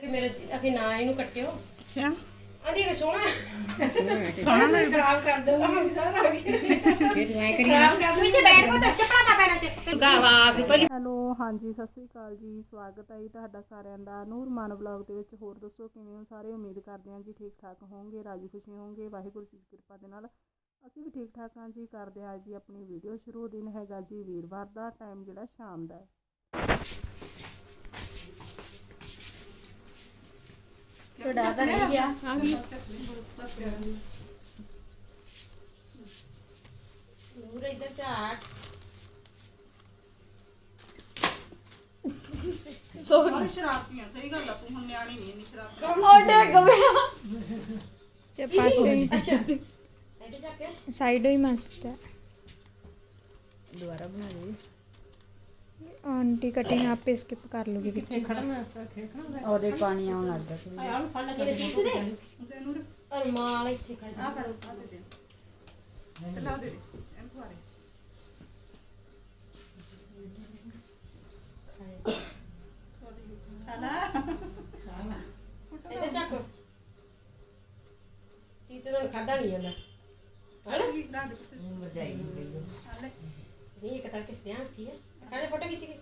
ਕਿ ਮੇਰੇ ਅਖੇ ਨਾ ਇਹਨੂੰ ਕੱਟਿਓ। ਕਿਆ ਆਦੀ ਕਿ ਸੋਹਣਾ। ਸੋਹਣਾ ਲੱਗ ਖਰਾਬ ਕਰ ਦਊਗੀ ਸਾਰਾ ਆ ਗਿਆ। ਫਿਰ ਤੂੰ ਐ ਕਰੀ ਖਰਾਬ ਕਰ ਦਊ ਇੱਥੇ ਬੈਠ ਕੋ ਤਾਂ ਚੱਪੜਾ ਪਾ ਪੈਰਾਂ ਚ। ਗਾਵਾ ਫਿਰ ਪਹਿਲੇ ਹੈਲੋ ਹਾਂਜੀ ਸਤਿ ਸ੍ਰੀ ਅਕਾਲ ਜੀ। ਸਵਾਗਤ ਹੈ ਜੀ ਤੁਹਾਡਾ ਸਾਰਿਆਂ ਦਾ। ਨੂਰ ਮਾਨ ਬਲੌਗ ਦੇ ਵਿੱਚ ਹੋਰ ਦੱਸੋ ਕਿਵੇਂ ਹੋ? ਸਾਰੇ ਉਮੀਦ ਕਰਦੇ ਹਾਂ ਜੀ ਠੀਕ ਠਾਕ ਹੋਵੋਗੇ ਰਾਜੀ ਖੁਸ਼ੀ ਹੋਵੋਗੇ ਵਾਹਿਗੁਰੂ ਜੀ ਦੀ ਕਿਰਪਾ ਦੇ ਨਾਲ। ਅਸੀਂ ਵੀ ਠੀਕ ਠਾਕ ਹਾਂ ਜੀ। ਕਰਦੇ ਹਾਂ ਜੀ ਆਪਣੀ ਵੀਡੀਓ ਸ਼ੁਰੂ। ਦਿਨ ਹੈਗਾ ਜੀ ਵੀਰਵਾਰ ਦਾ ਟਾਈਮ ਜਿਹੜਾ ਸ਼ਾਮ ਦਾ ਹੈ। ਤਾਂ ਨਹੀਂ ਗਿਆ ਨੂਰ ਇੱਧਰ ਝਾਟ ਸ਼ਰਾਬੀਆਂ ਸਹੀ ਗੱਲ ਆ ਤੂੰ ਹੁਣ ਨਿਆਣੀ ਨਹੀਂ ਇੰਨੀ ਸ਼ਰਾਬੀ ਓਡੇ ਗਵਿਆ ਤੇ ਪਾਸੇ ਹੀ। ਅੱਛਾ ਇੱਥੇ ਜਾ ਕੇ। ਸਾਈਡ ਹੀ ਮਸਤ ਹੈ ਦੁਬਾਰਾ ਬਣਾ ਦੇ ਆਂਟੀ ਕਟਿੰਗ ਆਪੇ ਸਕਿਪ ਕਰ ਲੂਗੀ ਵਿੱਚ ਉਹਦੇ ਪਾਣੀ ਆਉਣ ਲੱਗ ਗਿਆ ਸੀ। ਆਹ ਫੜ ਲੈ ਕੇ ਸੀਸ ਦੇ ਅਰਮਾਲ ਇੱਥੇ ਖੜ ਜਾ ਪਰ ਉੱਠਾ ਦੇ ਦੇ ਚਲਾ ਦੇ ਦੇ ਇਹਨੂੰ ਫੁਆਰੇ ਇੱਧਰ ਚੱਕ ਚੀਤੇ ਦਾ ਖਾਦਾ ਨਹੀਂ ਜਾਂਦਾ ਹਣਾ ਕੀ ਲਾ ਦੇ ਪੁੱਤ ਹਾਲੇ ਨਹੀਂ ਇੱਕ ਤਾਂ ਕਿਸ ਧਿਆਨ ਕੀ ਹੈ ਕਾਲੇ ਫੋਟੋ ਖਿੱਚ ਕੇ।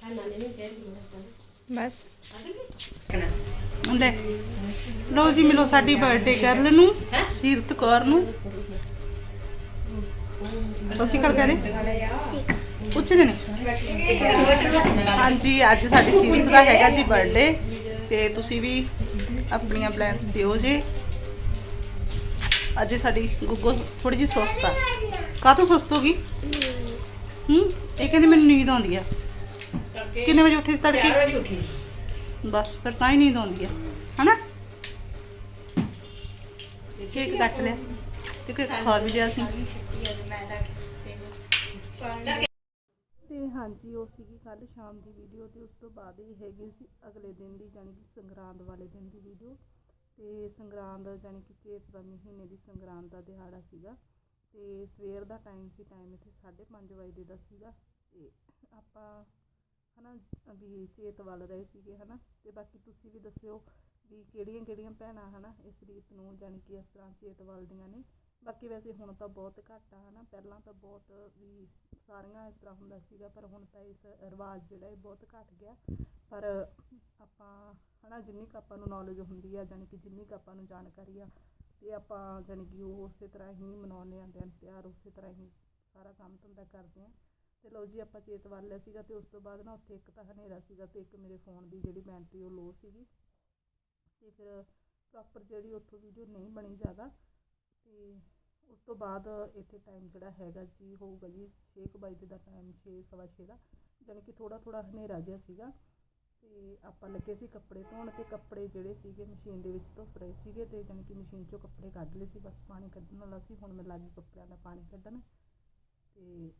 ਆ ਨਾਨੇ ਨੂੰ ਕਹਿ ਹਾਂ ਬਸ। ਲੈ ਲੋ ਜੀ ਮਿਲੋ ਸਾਡੀ ਬਰਥਡੇ ਗਰਲ ਨੂੰ ਸੀਰਤ ਕੌਰ ਨੂੰ। ਅਸੀਂ ਕਰ ਕਰੇ ਪੁੱਛਦੇ ਨੇ? ਹਾਂਜੀ ਅੱਜ ਸਾਡੀ ਸੀਰਤ ਦਾ ਹੈਗਾ ਜੀ ਬਰਥਡੇ ਤੇ ਤੁਸੀਂ ਵੀ ਆਪਣੀਆਂ ਪਲਾਨਸ ਦਿਓ ਜੀ। ਅੱਜ ਸਾਡੀ ਗੁੱਗੋ ਥੋੜੀ ਜਿਹੀ ਸੁਸਤ ਆ। ਕਾਹਤੋਂ ਸੁਸਤ ਹੋ ਗਈ? ਹੂੰ ਇਹ ਕਹਿੰਦੀ ਮੈਨੂੰ ਨੀਂਦ ਆਉਂਦੀ ਆ। ਕਿੰਨੇ ਵਜੇ ਉੱਠੀ ਸੀ ਤੜਕੇ? ਵਜੇ ਉੱਠੀ ਬਸ ਫਿਰ ਤਾਂ ਹੀ ਨੀਂਦ ਆਉਂਦੀ ਆ। ਹਨਾ? ਕੇਕ ਕੱਟ ਲਿਆ। ਤੇ ਕੋਈ ਖਾ ਵੀ ਲਿਆ ਸੀ। ਤੇ ਹਾਂਜੀ, ਉਹ ਸੀਗੀ ਕੱਲ ਸ਼ਾਮ ਦੀ ਵੀਡੀਓ ਤੇ ਉਸ ਤੋਂ ਬਾਅਦ ਹੀ ਹੈਗੀ ਸੀ ਅਗਲੇ ਦਿਨ ਦੀ ਜਾਨੀ ਕਿ ਸੰਗਰਾਂਦ ਵਾਲੇ ਦਿਨ ਦੀ ਵੀਡੀਓ ਤੇ ਸੰਗਰਾਂਦ ਜਾਨੀ ਕਿ ਚੇਤ ਦਾ ਮਹੀਨੇ ਦੀ ਸੰਗਰਾਂਦ ਦਾ ਦਿਹਾੜਾ ਸੀਗਾ ਤੇ ਸਵੇਰ ਦਾ ਟਾਈਮ ਸੀ ਟਾਈਮ ਇੱਥੇ 5:30 ਵਜੇ ਦਾ ਸੀਗਾ ਤੇ ਆਪਾਂ, ਹਨਾ, ਵੀ ਚੇਤ ਵੱਲ ਰਹੇ ਸੀਗੇ, ਹਨਾ, ਤੇ ਬਾਕੀ ਤੁਸੀਂ ਵੀ ਦੱਸਿਓ ਵੀ ਕਿਹੜੀਆਂ ਕਿਹੜੀਆਂ ਭੈਣਾਂ, ਹਨਾ, ਇਸ ਰੀਤ ਨੂੰ, ਜਾਣੀ ਕਿ ਇਸ ਤਰ੍ਹਾਂ ਚੇਤ ਵੱਲਦੀਆਂ ਨੇ ਬਾਕੀ ਵੈਸੇ ਹੁਣ ਤਾਂ ਬਹੁਤ ਘੱਟ ਆ, ਹਨਾ। ਪਹਿਲਾਂ ਤਾਂ ਬਹੁਤ ਵੀ ਸਾਰੀਆਂ ਇਸ ਤਰ੍ਹਾਂ ਹੁੰਦਾ ਸੀਗਾ, ਪਰ ਹੁਣ ਤਾਂ ਇਸ ਰਿਵਾਜ ਜਿਹੜਾ ਇਹ ਬਹੁਤ ਘੱਟ ਗਿਆ। ਪਰ ਆਪਾਂ, ਹਨਾ, ਜਿੰਨੀ ਕੁ ਆਪਾਂ ਨੂੰ ਨੌਲੇਜ ਹੁੰਦੀ ਆ, ਜਾਣੀ ਕਿ ਜਿੰਨੀ ਕੁ ਆਪਾਂ ਨੂੰ ਜਾਣਕਾਰੀ ਆ, ਤੇ ਆਪਾਂ ਜਾਣੀ ਕਿ ਉਹ ਉਸੇ ਤਰ੍ਹਾਂ ਹੀ ਮਨਾਉਂਦੇ ਆ ਦਿਨ ਤਿਉਹਾਰ ਉਸੇ ਤਰ੍ਹਾਂ ਹੀ ਸਾਰਾ ਕੰਮ ਧੰਦਾ ਕਰਦੇ ਆ। ਤੇ ਲਓ ਜੀ, ਆਪਾਂ ਚੇਤ ਵੱਲ ਲਿਆ ਸੀਗਾ ਤੇ ਉਸ ਤੋਂ ਬਾਅਦ ਨਾ ਉੱਥੇ ਇੱਕ ਤਾਂ ਹਨੇਰਾ ਸੀਗਾ ਤੇ ਇੱਕ ਮੇਰੇ ਫੋਨ ਦੀ ਜਿਹੜੀ ਬੈਟਰੀ ਉਹ ਲੋ ਸੀਗੀ। ਤੇ ਫਿਰ ਪ੍ਰੋਪਰ ਜਿਹੜੀ ਉੱਥੋਂ ਵੀਡੀਓ ਨਹੀਂ ਬਣੀ ਜ਼ਿਆਦਾ। ਅਤੇ ਉਸ ਤੋਂ ਬਾਅਦ ਇੱਥੇ ਟਾਈਮ ਜਿਹੜਾ ਹੈਗਾ ਜੀ ਹੋਊਗਾ ਜੀ ਛੇ ਕੁ ਵਜੇ ਦਾ ਟਾਈਮ ਛੇ, ਸਵਾ ਛੇ ਦਾ, ਜਾਣੀ ਕਿ ਥੋੜ੍ਹਾ ਥੋੜ੍ਹਾ ਹਨੇਰਾ ਜਿਹਾ ਸੀਗਾ ਅਤੇ ਆਪਾਂ ਲੱਗੇ ਸੀ ਕੱਪੜੇ ਧੋਣ ਅਤੇ ਕੱਪੜੇ ਜਿਹੜੇ ਸੀਗੇ ਮਸ਼ੀਨ ਦੇ ਵਿੱਚ ਧੁੱਪ ਰਹੇ ਸੀਗੇ ਅਤੇ ਜਾਣੀ ਕਿ ਮਸ਼ੀਨ ਚੋਂ ਕੱਪੜੇ ਕੱਢ ਲਏ ਸੀ, ਬਸ ਪਾਣੀ ਕੱਢਣ ਵਾਲਾ ਸੀ, ਹੁਣ ਮੈਂ ਲੱਗ ਗਈ ਕੱਪੜਿਆਂ ਦਾ ਪਾਣੀ ਕੱਢਣ ਅਤੇ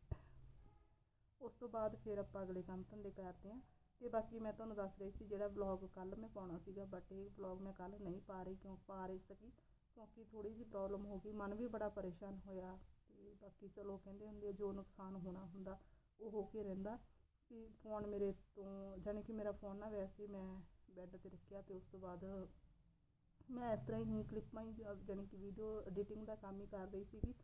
ਉਸ ਤੋਂ ਬਾਅਦ ਫਿਰ ਆਪਾਂ ਅਗਲੇ ਕੰਮ ਧੰਦੇ ਕਰਦੇ ਹਾਂ ਤੇ ਬਾਕੀ ਮੈਂ ਤੁਹਾਨੂੰ ਦੱਸ ਰਹੀ ਸੀ ਜਿਹੜਾ ਵਲੌਗ ਕੱਲ ਮੈਂ ਪਾਉਣਾ ਸੀਗਾ ਬਟ ਇਹ ਵਲੌਗ ਮੈਂ ਕੱਲ ਨਹੀਂ ਪਾ ਰਹੀ ਕਿਉਂ ਪਾ ਰਹੀ ਸਕੀ। ਕਿਉਂਕਿ ਥੋੜੀ ਜਿਹੀ ਪ੍ਰੋਬਲਮ ਹੋ ਗਈ ਮਨ ਵੀ ਬੜਾ ਪਰੇਸ਼ਾਨ ਹੋਇਆ ਤੇ ਬਾਕੀ ਚਲੋ ਕਹਿੰਦੇ ਹੁੰਦੇ ਆ, ਜੋ ਨੁਕਸਾਨ ਹੋਣਾ ਹੁੰਦਾ ਉਹ ਹੋ ਕੇ ਰਹਿੰਦਾ। ਕਿ ਫੋਨ ਮੇਰੇ ਤੋਂ ਜਾਣੀ ਕਿ ਮੇਰਾ ਫੋਨ ਨਾ ਵੈਸੇ ਮੈਂ ਬੈੱਡ ਤੇ ਰੱਖਿਆ ਤੇ ਉਸ ਤੋਂ ਬਾਅਦ ਮੈਂ ਇਸ ਤਰ੍ਹਾਂ ਹੀ ਕਲਿੱਪਾਂ ਹੀ ਜ- ਜਾਣੀ ਕਿ ਵੀਡੀਓ ਐਡੀਟਿੰਗ ਦਾ ਕੰਮ ਹੀ ਕਰ ਰਹੀ ਸੀਗੀ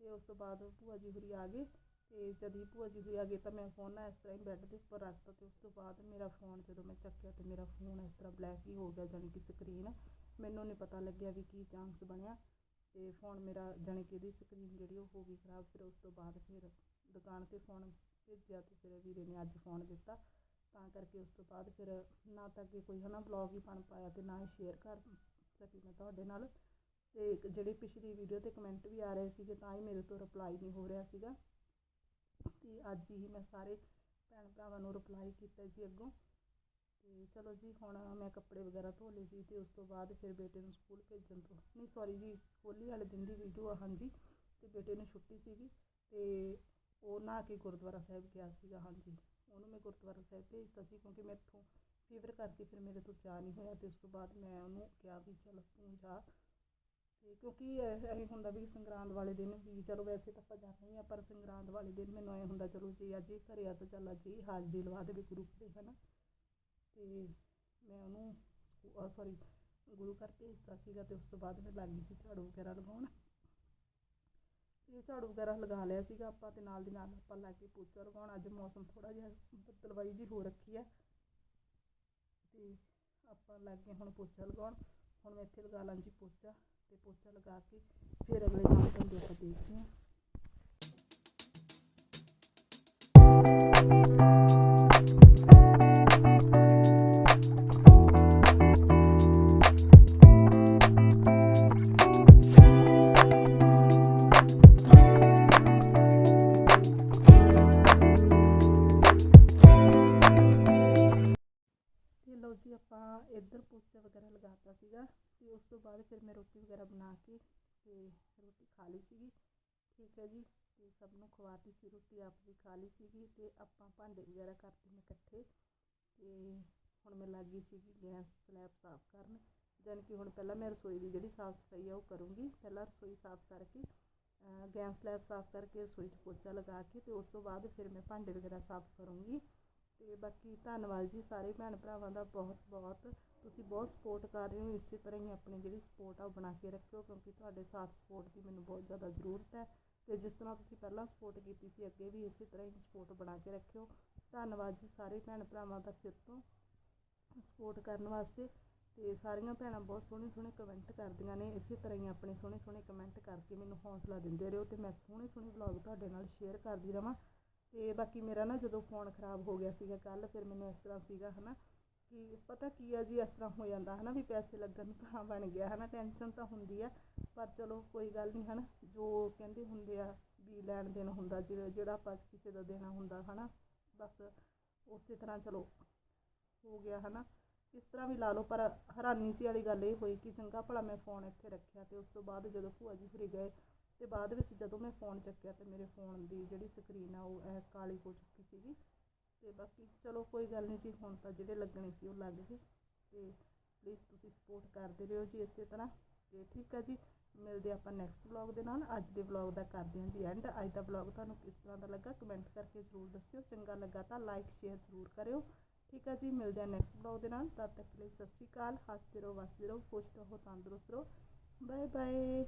ਤੇ ਉਸ ਤੋਂ ਬਾਅਦ ਭੂਆ ਜੀ ਹੁਰੀ ਆ ਗਏ ਤੇ ਜਦ ਹੀ ਭੂਆ ਜੀ ਹੋਈ ਆ ਗਏ ਤਾਂ ਮੈਂ ਫੋਨ ਨਾ ਇਸ ਤਰ੍ਹਾਂ ਹੀ ਬੈੱਡ ਦੇ ਉੱਪਰ ਰੱਖਤਾ ਤੇ ਉਸ ਤੋਂ ਬਾਅਦ ਮੇਰਾ ਫੋਨ ਜਦੋਂ ਮੈਂ ਚੱਕਿਆ ਤੇ ਮੇਰਾ ਫੋਨ ਇਸ ਤਰ੍ਹਾਂ ਬਲੈਕ ਹੀ ਹੋ ਗਿਆ ਜਾਣੀ ਕਿ ਸਕਰੀਨ ਮੈਨੂੰ ਨਹੀਂ ਪਤਾ ਲੱਗਿਆ ਵੀ ਕੀ ਚਾਂਸ ਬਣਿਆ ਤੇ ਫੋਨ ਮੇਰਾ ਜਾਣੀ ਕਿ ਇਹਦੀ ਸਕਰੀਨ ਜਿਹੜੀ ਉਹ ਹੋ ਗਈ ਖਰਾਬ, ਫਿਰ ਉਸ ਤੋਂ ਬਾਅਦ ਫਿਰ ਦੁਕਾਨ ਤੇ ਫੋਨ ਭੇਜਿਆ ਤੇ ਫਿਰ ਵੀਰੇ ਨੇ ਅੱਜ ਫੋਨ ਦਿੱਤਾ। ਤਾਂ ਕਰਕੇ ਉਸ ਤੋਂ ਬਾਅਦ ਫਿਰ ਨਾ ਤਾਂ ਅੱਗੇ ਕੋਈ ਹਨਾ ਬਲੌਗ ਹੀ ਬਣ ਪਾਇਆ ਤੇ ਨਾ ਹੀ ਸ਼ੇਅਰ ਕਰ ਸਕੀ ਮੈਂ ਤੁਹਾਡੇ ਨਾਲ। ਤੇ ਜਿਹੜੀ ਪਿਛਲੀ ਵੀਡੀਓ ਤੇ ਕਮੈਂਟ ਵੀ ਆ ਰਹੇ ਸੀਗੇ, ਤਾਂ ਹੀ ਮੇਰੇ ਤੋਂ ਰਿਪਲਾਈ ਨਹੀਂ ਹੋ ਰਿਹਾ ਸੀਗਾ। ਤੇ ਅੱਜ ਹੀ ਮੈਂ ਸਾਰੇ ਭੈਣ ਭਰਾਵਾਂ ਨੂੰ ਰਿਪਲਾਈ ਕੀਤਾ ਜੀ ਅੱਗੋਂ। ਤੇ ਚਲੋ ਜੀ, ਹੁਣ ਮੈਂ ਕੱਪੜੇ ਵਗੈਰਾ ਧੋ ਲਏ ਸੀ ਤੇ ਉਸ ਤੋਂ ਬਾਅਦ ਫਿਰ ਬੇਟੇ ਨੂੰ ਸਕੂਲ ਭੇਜਣ ਤੋਂ। ਨਹੀਂ ਸੌਰੀ ਜੀ, ਹੋਲੀ ਵਾਲੇ ਦਿਨ ਦੀ ਵੀਡੀਓ ਆ, ਹਾਂਜੀ। ਤੇ ਬੇਟੇ ਨੂੰ ਛੁੱਟੀ ਸੀਗੀ ਤੇ ਉਹ ਨਹਾ ਕੇ ਗੁਰਦੁਆਰਾ ਸਾਹਿਬ ਗਿਆ ਸੀਗਾ, ਹਾਂਜੀ। ਉਹਨੂੰ ਮੈਂ ਗੁਰਦੁਆਰਾ ਸਾਹਿਬ ਭੇਜਤਾ ਸੀ ਕਿਉਂਕਿ ਮੈਥੋਂ ਫੀਵਰ ਕਰਕੇ ਫਿਰ ਮੇਰੇ ਤੋਂ ਜਾ ਨਹੀਂ ਹੋਇਆ ਤੇ ਉਸ ਤੋਂ ਬਾਅਦ ਮੈਂ ਉਹਨੂੰ ਕਿਹਾ ਵੀ ਚਲ ਤੂੰ ਜਾ। ਤੇ ਕਿਉਂਕਿ ਇਹ ਹੁੰਦਾ ਵੀ ਸੰਗਰਾਂਦ ਵਾਲੇ ਦਿਨ ਵੀ ਚਲੋ ਵੈਸੇ ਤਾਂ ਆਪਾਂ ਜਾਂਦੇ ਹੀ ਆ, ਪਰ ਸੰਗਰਾਂਦ ਵਾਲੇ ਦਿਨ ਮੈਨੂੰ ਐ ਹੁੰਦਾ, ਚਲੋ ਜੀ, ਅੱਜ ਹੀ ਘਰੇ ਆ ਤਾਂ ਚੱਲ ਅੱਜ ਹੀ ਹਾਜ਼ਰੀ ਲਵਾ ਦੇਵੇ ਗੁਰੂ ਦੇ ਹਨਾ। ਤੇ ਮੈਂ ਉਹਨੂੰ ਸੋਰੀ ਗੁਰੂ ਘਰ ਭੇਜਤਾ ਸੀਗਾ ਅਤੇ ਉਸ ਤੋਂ ਬਾਅਦ ਮੈਂ ਲੱਗ ਗਈ ਸੀ ਝਾੜੂ ਵਗੈਰਾ ਲਗਾਉਣ। ਅਤੇ ਝਾੜੂ ਵਗੈਰਾ ਲਗਾ ਲਿਆ ਸੀਗਾ ਆਪਾਂ ਅਤੇ ਨਾਲ ਦੀ ਨਾਲ ਆਪਾਂ ਲੱਗ ਕੇ ਪੋਚਾ ਲਗਾਉਣ। ਅੱਜ ਮੌਸਮ ਥੋੜ੍ਹਾ ਜਿਹਾ ਬੱਦਲਵਾਈ ਜੀ ਹੋ ਰੱਖੀ ਹੈ। ਅਤੇ ਆਪਾਂ ਲੱਗ ਗਏ ਹੁਣ ਪੋਚਾ ਲਗਾਉਣ। ਹੁਣ ਮੈਂ ਇੱਥੇ ਲਗਾ ਲਾਂ ਜੀ ਪੋਚਾ ਅਤੇ ਪੋਚਾ ਲਗਾ ਕੇ ਫਿਰ ਅਗਲੇ ਕੰਮ ਧੰਦੇ ਆਪਾਂ ਦੇਖਦੇ ਹਾਂ। ਆਪਾਂ ਇੱਧਰ ਪੋਚਾ ਵਗੈਰਾ ਲਗਾਤਾ ਸੀਗਾ ਤੇ ਉਸ ਤੋਂ ਬਾਅਦ ਫਿਰ ਮੈਂ ਰੋਟੀ ਵਗੈਰਾ ਬਣਾ ਕੇ ਤੇ ਰੋਟੀ ਖਾ ਲਈ ਸੀਗੀ। ਠੀਕ ਹੈ ਜੀ, ਤੇ ਸਭ ਨੂੰ ਖਵਾਤੀ ਸੀ ਰੋਟੀ, ਆਪ ਵੀ ਖਾ ਲਈ ਸੀਗੀ ਤੇ ਆਪਾਂ ਭਾਂਡੇ ਵਗੈਰਾ ਕਰਤੇ ਨੇ ਇਕੱਠੇ ਤੇ ਹੁਣ ਮੈਂ ਲੱਗ ਗਈ ਸੀਗੀ ਗੈਸ ਸਲੈਬ ਸਾਫ਼ ਕਰਨ। ਜਾਣੀ ਕਿ ਹੁਣ ਪਹਿਲਾਂ ਮੈਂ ਰਸੋਈ ਦੀ ਜਿਹੜੀ ਸਾਫ਼ ਸਫ਼ਾਈ ਆ ਉਹ ਕਰੂੰਗੀ। ਪਹਿਲਾਂ ਰਸੋਈ ਸਾਫ਼ ਕਰਕੇ ਗੈਸ ਸਲੈਬ ਸਾਫ਼ ਕਰਕੇ ਰਸੋਈ 'ਚ ਪੋਚਾ ਲਗਾ ਕੇ ਤੇ ਉਸ ਤੋਂ ਬਾਅਦ ਫਿਰ ਮੈਂ ਭਾਂਡੇ ਵਗੈਰਾ ਸਾਫ਼ ਕਰੂੰਗੀ। ਅਤੇ ਬਾਕੀ ਧੰਨਵਾਦ ਜੀ ਸਾਰੇ ਭੈਣ ਭਰਾਵਾਂ ਦਾ ਬਹੁਤ ਬਹੁਤ। ਤੁਸੀਂ ਬਹੁਤ ਸਪੋਰਟ ਕਰ ਰਹੇ ਹੋ, ਇਸੇ ਤਰ੍ਹਾਂ ਹੀ ਆਪਣੀ ਜਿਹੜੀ ਸਪੋਰਟ ਆ ਉਹ ਬਣਾ ਕੇ ਰੱਖਿਓ, ਕਿਉਂਕਿ ਤੁਹਾਡੇ ਸਾਥ ਸਪੋਰਟ ਦੀ ਮੈਨੂੰ ਬਹੁਤ ਜ਼ਿਆਦਾ ਜ਼ਰੂਰਤ ਹੈ। ਤੇ ਜਿਸ ਤਰ੍ਹਾਂ ਤੁਸੀਂ ਪਹਿਲਾਂ ਸਪੋਰਟ ਕੀਤੀ ਸੀ, ਅੱਗੇ ਵੀ ਇਸੇ ਤਰ੍ਹਾਂ ਹੀ ਸਪੋਰਟ ਬਣਾ ਕੇ ਰੱਖਿਓ। ਧੰਨਵਾਦ ਜੀ ਸਾਰੇ ਭੈਣ ਭਰਾਵਾਂ ਦਾ ਫਿਰ ਤੋਂ ਸਪੋਰਟ ਕਰਨ ਵਾਸਤੇ। ਤੇ ਸਾਰੀਆਂ ਭੈਣਾਂ ਬਹੁਤ ਸੋਹਣੇ ਸੋਹਣੇ ਕਮੈਂਟ ਕਰਦੀਆਂ ਨੇ, ਇਸੇ ਤਰ੍ਹਾਂ ਹੀ ਆਪਣੇ ਸੋਹਣੇ ਸੋਹਣੇ ਕਮੈਂਟ ਕਰਕੇ ਮੈਨੂੰ ਹੌਸਲਾ ਦਿੰਦੇ ਰਹੋ ਤੇ ਮੈਂ ਸੋਹਣੇ ਸੋਹਣੇ ਵਲੌਗ ਤੁਹਾਡੇ ਨਾਲ ਸ਼ੇਅਰ ਕਰਦੀ ਰਵਾਂ। ਤੇ ਬਾਕੀ ਮੇਰਾ ਨਾ ਜਦੋਂ ਫੋਨ ਖਰਾਬ ਹੋ ਗਿਆ ਸੀਗਾ ਕੱਲ ਫਿਰ ਮੈਨੂੰ ਇਸ ਤਰ੍ਹਾਂ ਸੀਗਾ ਹਨਾ ਕਿ ਪਤਾ ਕੀ ਆ ਜੀ, ਇਸ ਤਰ੍ਹਾਂ ਹੋ ਜਾਂਦਾ ਹਨਾ ਵੀ ਪੈਸੇ ਲੱਗਣ ਤਾਂ ਬਣ ਗਿਆ ਹਨਾ ਟੈਨਸ਼ਨ ਤਾਂ ਹੁੰਦੀ ਆ, ਪਰ ਚਲੋ ਕੋਈ ਗੱਲ ਨਹੀਂ ਹਨਾ, ਜੋ ਕਹਿੰਦੇ ਹੁੰਦੇ ਆ ਵੀ ਲੈਣ ਦੇਣ ਹੁੰਦਾ ਜਿਹੜਾ ਜਿਹੜਾ ਆਪਾਂ ਕਿਸੇ ਦਾ ਦੇਣਾ ਹੁੰਦਾ ਹਨਾ, ਬਸ ਉਸੇ ਤਰ੍ਹਾਂ ਚਲੋ ਹੋ ਗਿਆ ਹਨਾ। ਇਸ ਤਰ੍ਹਾਂ ਵੀ ਲਾ ਲਓ, ਪਰ ਹੈਰਾਨੀ ਸੀ ਵਾਲੀ ਗੱਲ ਇਹ ਹੋਈ ਕਿ ਚੰਗਾ ਭਲਾ ਮੈਂ ਫੋਨ ਇੱਥੇ ਰੱਖਿਆ ਤੇ ਉਸ ਤੋਂ ਬਾਅਦ ਜਦੋਂ ਭੂਆ ਜੀ ਫਿਰ ਗਏ ਅਤੇ ਬਾਅਦ ਵਿੱਚ ਜਦੋਂ ਮੈਂ ਫੋਨ ਚੱਕਿਆ ਤਾਂ ਮੇਰੇ ਫੋਨ ਦੀ ਜਿਹੜੀ ਸਕਰੀਨ ਆ ਉਹ ਐ ਕਾਲੀ ਹੋ ਚੁੱਕੀ ਸੀਗੀ। ਅਤੇ ਬਾਕੀ ਚਲੋ ਕੋਈ ਗੱਲ ਨਹੀਂ ਜੀ, ਹੁਣ ਤਾਂ ਜਿਹੜੇ ਲੱਗਣੇ ਸੀ ਉਹ ਲੱਗ ਗਏ। ਅਤੇ ਪਲੀਜ਼ ਤੁਸੀਂ ਸਪੋਰਟ ਕਰਦੇ ਰਹੋ ਜੀ ਇਸੇ ਤਰ੍ਹਾਂ। ਅਤੇ ਠੀਕ ਆ ਜੀ, ਮਿਲਦੇ ਆਪਾਂ ਨੈਕਸਟ ਵਲੌਗ ਦੇ ਨਾਲ। ਅੱਜ ਦੇ ਵਲੌਗ ਦਾ ਕਰਦੇ ਹਾਂ ਜੀ ਐਂਡ ਅੱਜ ਦਾ ਵਲੌਗ ਤੁਹਾਨੂੰ ਕਿਸ ਤਰ੍ਹਾਂ ਦਾ ਲੱਗਾ ਕਮੈਂਟ ਕਰਕੇ ਜ਼ਰੂਰ ਦੱਸਿਓ। ਚੰਗਾ ਲੱਗਾ ਤਾਂ ਲਾਈਕ ਸ਼ੇਅਰ ਜ਼ਰੂਰ ਕਰਿਓ। ਠੀਕ ਆ ਜੀ, ਮਿਲਦੇ ਹਾਂ ਨੈਕਸਟ ਵਲੌਗ ਦੇ ਨਾਲ। ਤਦ ਤੱਕ ਲਈ ਸਤਿ ਸ਼੍ਰੀ ਅਕਾਲ। ਹੱਸਦੇ ਰਹੋ, ਵਸਦੇ ਰਹੋ, ਖੁਸ਼ ਰਹੋ, ਤੰਦਰੁਸਤ ਰਹੋ। Bye bye